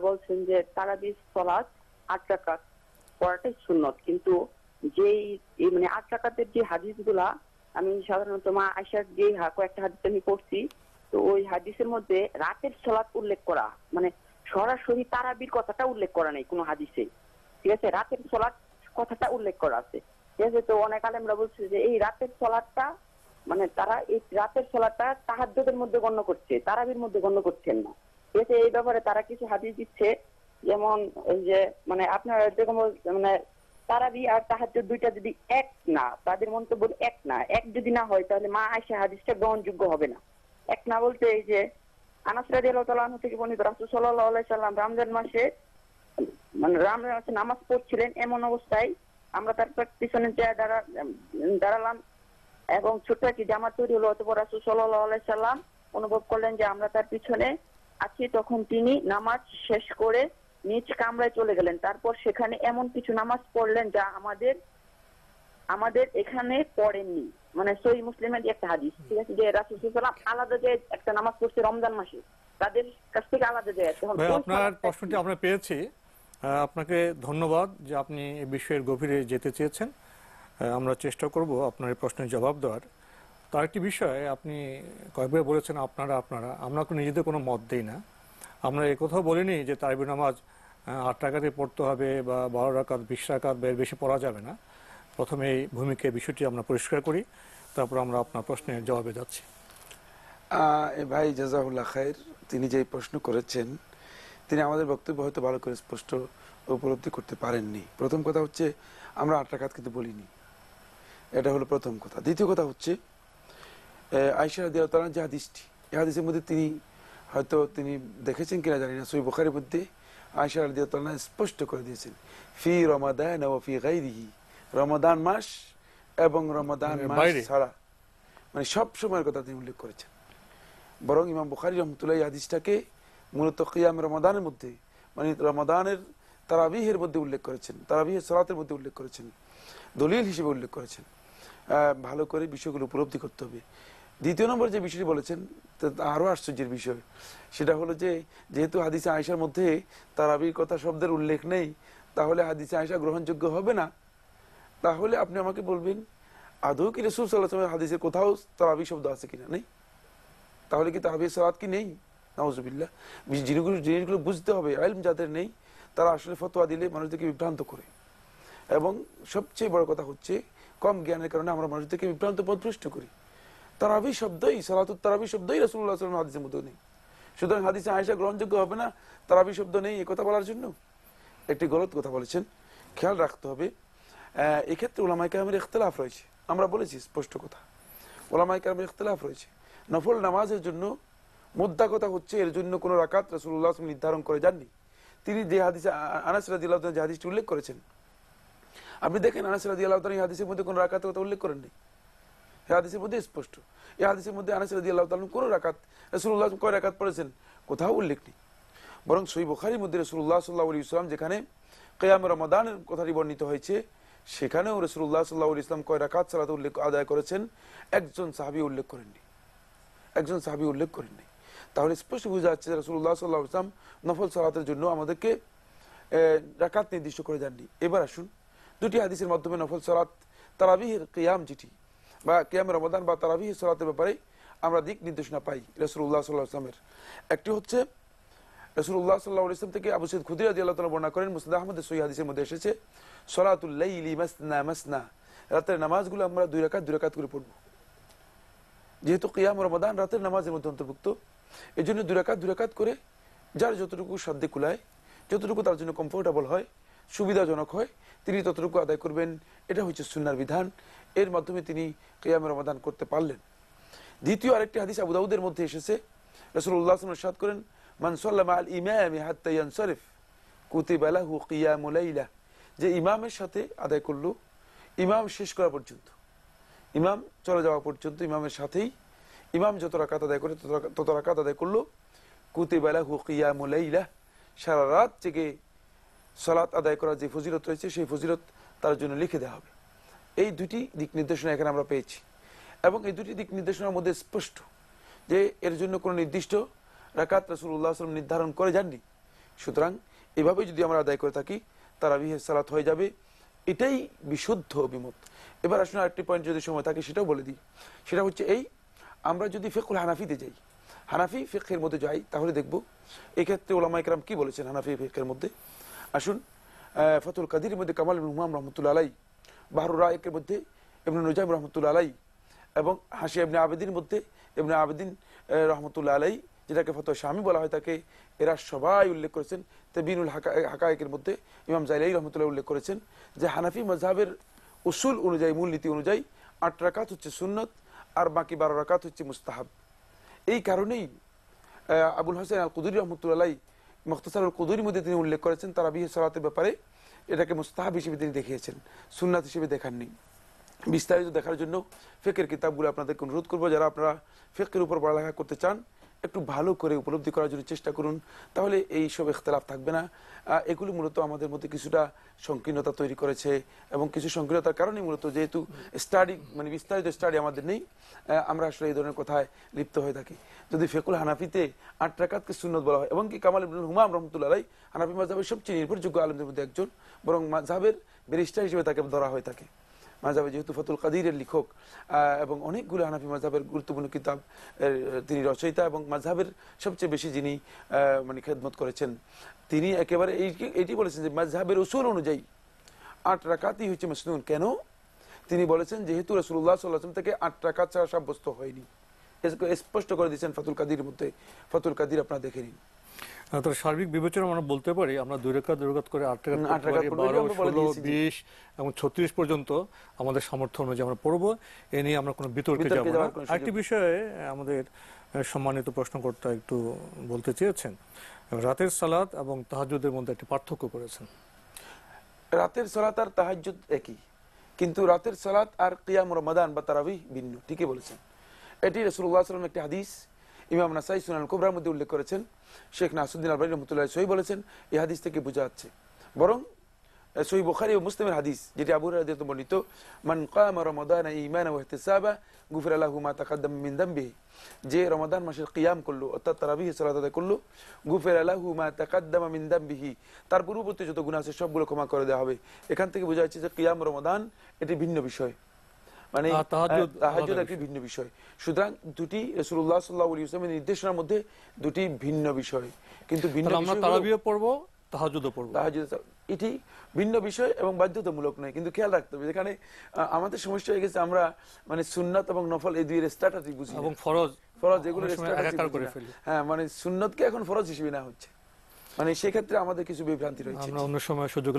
বলছেন যে তারাবির সলাৎ আট রাকাত পড়াটাই সুন্নত। কিন্তু যেই মানে আট রাকাতের যে হাদিসগুলা, আমি সাধারণত মা আয়সার যে কয়েকটা হাদিস আমি পড়ছি, তো ওই হাদিসের মধ্যে রাতের সলাৎ উল্লেখ করা মানে সরাসরি তারাবির কথাটা উল্লেখ করা নেই কোনো হাদিসে। ঠিক আছে? রাতের সলাৎ কথাটা উল্লেখ করা আছে। ঠিক আছে? তো অনেক আলেমরা বলছে যে এই রাতের সলাৎটা মানে তারা এই রাতের সলাৎটা তাহাজ্জুদের মধ্যে গণ্য করছে, তারাবির মধ্যে গণ্য করছেন না। আছে এই ব্যাপারে তারা কিছু হাদিস দিচ্ছে। যেমন ওই যে মানে আপনার যেরকম মানে তারাবি আর দুইটা যদি এক না, তাদের মন্তব্য এক না, এক যদি না হয়, তাহলে মা আয়সা হাদিসটা গ্রহণযোগ্য হবে না। এক না বলতে এই যে, আনাস রাদিয়াল্লাহু থেকে বর্ণিত রাসূল সাল্লাল্লাহু আলাইহি সাল্লাম রমজান মাসে মানে রমজান মাসে নামাজ পড়ছিলেন এমন অবস্থায়। আমরা তার পিছনে দাঁড়ালাম এবং ছোট্ট একটি জামা তৈরি হলো, অতপর রাসূল সাল্লাল্লাহু আলাইহি সাল্লাম অনুভব করলেন যে আমরা তার পিছনে আছি, তখন তিনি নামাজ শেষ করে নিজ কামরায় চলে গেলেন। তারপর সেখানে এমন কিছু নামাজ পড়লেন যা আমাদের আমাদের এখানে পড়েননি। মানে সহি মুসলিমের একটা হাদিস, ঠিক আছে? যে রাসূল সাল্লাল্লাহু আলাইহি সাল্লাম আলাদা যে একটা নামাজ পড়ছে রমজান মাসে, তাদের কাছ থেকে আলাদা যায় আপনার প্রশ্নটি আমরা পেয়েছি। আপনাকে ধন্যবাদ যে আপনি এই বিষয়ের গভীরে যেতে চেয়েছেন। আমরা চেষ্টা করব আপনার এই প্রশ্নের জবাব দেওয়ার। তার একটি বিষয়, আপনি কয়েকবার বলেছেন আপনারা আপনারা। আমরা নিজেদের কোনো মত দিই না। আমরা একথাও বলিনি যে তাইবি নামাজ আট টাকাতে পড়তে হবে বা বারো রাকাত, বিশ রাকাত, বা এর বেশি পড়া যাবে না। প্রথমে এই ভূমিকা, বিষয়টি আমরা পরিষ্কার করি, তারপর আমরা আপনার প্রশ্নের জবাবে যাচ্ছি। ভাই জাজাউল্লাহ খায়ের তিনি যে প্রশ্ন করেছেন, তিনি আমাদের বক্তব্য হয়তো ভালো করে স্পষ্ট উপলব্ধি করতে পারেননি। প্রথম কথা হচ্ছে, আমরা আট টাকাত কিন্তু বলিনি। এটা হলো প্রথম কথা। দ্বিতীয় কথা হচ্ছে আইসা দেওতার যে হাদিসটি এই হাদিসের মধ্যে তিনি হয়তো তিনি দেখেছেন কিনা জানি না সই বোখারের মধ্যে আয়সা দেওতালা স্পষ্ট করে দিয়েছেন ফি রমাদান ও ফি গাইরিহি রমাদান মাস এবং রমাদান মাস ছাড়া। মানে সব সময়ের কথা তিনি উল্লেখ করেছেন। বরং ইমাম বুখারি রহমতুল্লাহ এই হাদিসটাকে মূলত কিয়াম রমাদানের মধ্যে মানে রমাদানের তারাবিহের মধ্যে উল্লেখ করেছেন তারাবিহের সরাতের মধ্যে উল্লেখ করেছেন দলিল হিসেবে উল্লেখ করেছেন। ভালো করে বিষয়গুলো উপলব্ধি করতে হবে। দ্বিতীয় নম্বর যে বিষয়টি বলেছেন, তা আরও আশ্চর্যের বিষয়। সেটা হলো যে, যেহেতু হাদিসে আয়সার মধ্যে তারাবির কথা শব্দের উল্লেখ নেই, তাহলে হাদিসে আয়সা গ্রহণযোগ্য হবে না। তাহলে আপনি আমাকে বলবেন, আদৌ কি রসুল সাল্লাহ হাদিসের কোথাও তারাবি শব্দ আছে কিনা? নেই। তাহলে কি তারাবি সালাত কি নেই? নওয়াজবিল্লাহ জিনিসগুলো জিনিসগুলো বুঝতে হবে আইলম যাদের নেই, তারা আসলে ফতোয়া দিলে মানুষদেরকে বিভ্রান্ত করে। এবং সবচেয়ে বড় কথা হচ্ছে, কম জ্ঞানের কারণে আমরা মানুষদেরকে বিভ্রান্ত পথভ্রষ্ট করি। তারাবি শব্দই, সালাতুত তারাবি শব্দই রসুল্লাহ সাল্লাম হাদিসের মধ্যে নেই। সুতরাং হাদিসে আয়সা গ্রহণযোগ্য হবে না, তারাবি শব্দ নেই এ কথা বলার জন্য? একটি গলত কথা বলেছেন, খেয়াল রাখতে হবে। এক্ষেত্রে ওলামাই কালামের ইখতলাফ রয়েছে। আমরা বলেছি, স্পষ্ট কথা। ওলামাই কালামের ইখতলাফ রয়েছে। নফল নামাজের জন্য মুদ্রা কথা হচ্ছে, এর জন্য কোনো রাকাত রসুল্লাহ নির্ধারণ করে যাননি। তিনি যে হাদিসে আনাস তাআলা যে হাদিসটি উল্লেখ করেছেন। আপনি দেখেন আনাস এই হাদিসের মধ্যে কোনো রাকাতের কথা উল্লেখ করেননি? হাদিসের মধ্যে স্পষ্ট। এই হাদিসের মধ্যে আনাস রাদিয়াল্লাহু তাআলা কোন রাকাত রাসূলুল্লাহ কয় রাকাত পড়েছেন? কোথাও উল্লেখ নেই। বরং সই বুখারীর মধ্যে রাসূলুল্লাহ সাল্লাহ আলাইহি ওয়াসাল্লাম যেখানে কিয়াম রমাদানের কথাটি বর্ণিত হয়েছে, সেখানেও রাসূলুল্লাহ সাল্লাল্লাহু আলাইহি ওয়াসাল্লাম কয় রাকাত সালাত উল্লেখ আদায় করেছেন। একজন সাহাবী উল্লেখ করেননি। একজন সাহাবী উল্লেখ করেননি। তাহলে স্পষ্ট বোঝা যাচ্ছে যে রাসূলুল্লাহ সাল্লাল্লাহু আলাইহি নফল সালাতের জন্য আমাদেরকে রাকাত নির্দিষ্ট করে দেননি। এবার আসুন দুটি হাদিসের মাধ্যমে নফল সালাত তারাবিহের কিয়াম যেটি বা কিয়াম রমাদান বা তারাবিহের সালাতের ব্যাপারে আমরা দিক নির্দেশনা পাই রসুল্লাহ সাল্লাহ আসলামের একটি হচ্ছে রসুল্লাহ সাল্লাহ ইসলাম থেকে আবু সৈদ খুদির আদি আল্লাহ বর্ণনা করেন মুসদ আহমদের সই হাদিসের মধ্যে এসেছে সলাতুল্লাইলি মাসনা মাসনা রাতের নামাজগুলো আমরা দুই রাকাত দুই রাকাত করে পড়ব। যেহেতু কিয়াম রমাদান রাতের নামাজের মধ্যে অন্তর্ভুক্ত এই জন্য দুই রাকাত দুই রাকাত করে যার যতটুকু সাধ্যে কুলায়, যতটুকু তার জন্য কমফোর্টেবল হয় সুবিধাজনক হয়। তিনি ততটুকু আদায় করবেন, এটা হচ্ছে সুন্নার বিধান। এর মাধ্যমে তিনি কিয়াম রমাদান করতে পারলেন। দ্বিতীয় আরেকটি হাদিস আবু দাউদের মধ্যে এসেছে। আলাইহি সাদ করেন, মান সাল্লামা আল ইমামি হাত্তা ইয়ানসারিফ, কুতিবা লাহু কিয়ামুল লাইলা। যে ইমামের সাথে আদায় করল, ইমাম শেষ করা পর্যন্ত। ইমাম চলে যাওয়া পর্যন্ত ইমামের সাথেই। ইমাম যত রাকাত আদায় করে, তত রাকাত- আদায় করল, কুতিবা লাহু কিয়ামুল লাইলা। সারা রাত থেকে সালাত আদায় করার যে ফজিলত রয়েছে, সেই ফজিলত তার জন্য লিখে দেওয়া হবে। এই দুটি দিক নির্দেশনা এখানে আমরা পেয়েছি। এবং এই দুটি দিক নির্দেশনার মধ্যে স্পষ্ট যে এর জন্য কোনো নির্দিষ্ট রাকাত রসুল্লাহ আসলাম নির্ধারণ করে যাননি। সুতরাং এভাবে যদি আমরা আদায় করে থাকি তারাবিহের সালাত হয়ে যাবে। এটাই বিশুদ্ধ অভিমত। এবার আসুন আরেকটি পয়েন্ট যদি সময় থাকে, সেটাও বলে দিই। সেটা হচ্ছে এই, আমরা যদি ফেকুল হানাফিতে যাই, হানাফি ফেকের মধ্যে যাই, তাহলে দেখব এক্ষেত্রে ওলামা ইকরাম কি বলেছেন হানাফি ফেকের মধ্যে? আসুন ফতুল কাদির মধ্যে কামাল ইবনে হুমাম রহমতুল্লা আলাই বাহরুর রায়কের মধ্যে ইবনে নুজাইম রহমতুল্লা আলাই এবং হাসি ইবনে আবেদিন মধ্যে ইবনে আবেদিন আহ, রহমতুল্লাহ আলাই যেটাকে ফতোয়া স্বামী বলা হয় তাকে এরা সবাই উল্লেখ করেছেন। তেবিনুল হাকা হাকায়কের মধ্যে ইমাম জাইলাই রহমতুল্লাহ উল্লেখ করেছেন যে হানাফি মজাহের উসুল অনুযায়ী মূলনীতি অনুযায়ী আট রাকাত হচ্ছে সুন্নত আর বাকি বারো রাকাত হচ্ছে মুস্তাহাব। এই কারণেই আবুল হোসেন আল কুদুরি রহমতুল্লাহ মুখতাসারুল কুদুরির মধ্যে তিনি উল্লেখ করেছেন তারা বিহ সালাতের ব্যাপারে। এটাকে মুস্তাহাব হিসেবে তিনি দেখিয়েছেন, সুন্নাত হিসেবে দেখাননি। বিস্তারিত দেখার জন্য ফেকের কিতাবগুলো আপনাদেরকে অনুরোধ করব, যারা আপনারা ফেকের উপর পড়ালেখা করতে চান একটু ভালো করে উপলব্ধি করার জন্য চেষ্টা করুন, তাহলে এই সব ইখতলাফ থাকবে না। এগুলি মূলত আমাদের মধ্যে কিছুটা সংকীর্ণতা তৈরি করেছে এবং কিছু সংকীর্ণতার কারণে মূলত যেহেতু স্টাডি মানে বিস্তারিত স্টাডি আমাদের নেই আমরা আসলে এই ধরনের কথায় লিপ্ত হয়ে থাকি। যদি ফেকুল হানাফিতে আট টাকাতকে সুন্নত বলা হয়, এবং কি কামাল ইবনুল হুমাম রহমতুল্লাহ হানাফি মাঝহের সবচেয়ে নির্ভরযোগ্য আলমদের মধ্যে একজন, বরং মাঝাবের ব্যারিস্টার হিসেবে তাকে ধরা হয়ে থাকে। মাঝাবে যেহেতু ফতুল কাদিরের লেখক এবং অনেকগুলো হানাফি মাঝাবের গুরুত্বপূর্ণ কিতাব তিনি রচয়িতা এবং মাঝাবের সবচেয়ে বেশি যিনি মানে খেদমত করেছেন, তিনি একেবারে এই- এটি বলেছেন যে মাঝহাবের উসুল অনুযায়ী আট রাকাতই হচ্ছে মসনুন। কেন? তিনি বলেছেন যেহেতু রসুল্লাহ সাল্লাম থেকে আট রাকাত ছাড়া সাব্যস্ত হয়নি। স্পষ্ট করে দিয়েছেন ফতুল কাদির মধ্যে। ফতুল কাদির আপনারা দেখে নিন। আহ, তার সার্বিক বিবেচনা আমরা বলতে পারি আমরা দুই রেখা দুই রেখাত করে আট রেখাত আট রেখাত বারো ষোলো বিশ এবং ছত্রিশ পর্যন্ত আমাদের সামর্থ্য অনুযায়ী আমরা পড়ব। এ নিয়ে আমরা কোনো বিতর্কে যাব না। আরেকটি বিষয়ে আমাদের সম্মানিত প্রশ্নকর্তা একটু বলতে চেয়েছেন। রাতের সালাত এবং তাহাজুদের মধ্যে একটি পার্থক্য করেছেন। রাতের সালাত আর তাহাজ্জুদ একই কিন্তু রাতের সালাত আর কিয়াম রমাদান বা তারাবি ভিন্ন ঠিকই বলেছেন। এটি রসুল্লাহ সাল্লাম একটি হাদিস। ইমাম নাসাই সুনান কোবরার মধ্যে উল্লেখ করেছেন, শেখ নাসুদ্দিন আলবাই রহমতুল্লাহ সহি বলেছেন, এই হাদিস থেকে বোঝা যাচ্ছে। বরং সহি বোখারি ও মুসলিমের হাদিস, যেটি আবু রাদিয়াত বর্ণিত, মান কামা রমাদান ঈমান ওয়া ইহতিসাবা, গুফির লাহু মা তাকাদ্দাম মিন দামবিহি যে রমাদান মাসের কিয়াম করল, অর্থাৎ তারাবিহ সালাত আদায় করল, গুফির লাহু মা তাকাদ্দামা মিন দামবিহি তার পূর্ববর্তী যত গুনাহ আছে সবগুলো ক্ষমা করে দেওয়া হবে। এখান থেকে বোঝা যাচ্ছে যে কিয়াম রমাদান, এটি ভিন্ন বিষয়। মানে তাহাজ্জুদ তাহাজুদ একটি ভিন্ন বিষয়। সুতরাং দুটি রসুল্লাহ সাল্লাহ ইসলামের নির্দেশনার মধ্যে দুটি ভিন্ন বিষয়। কিন্তু ভিন্ন আমরা তারাবিও পড়ব তাহাজুদও পড়ব। তাহাজ্জুদ এটি ভিন্ন বিষয় এবং বাধ্যতামূলক নয় কিন্তু খেয়াল রাখতে হবে। যেখানে আমাদের সমস্যা হয়ে গেছে আমরা মানে সুন্নাত এবং নফল এই দুইয়ের স্ট্র্যাটাজি বুঝি। এবং ফরজ ফরজ এগুলো হ্যাঁ মানে সুন্নতকে এখন ফরজ হিসেবে না হচ্ছে। মানে সেক্ষেত্রে আমাদের কিছু বিভ্রান্তি রয়েছে। আমরা অন্য সময় সুযোগ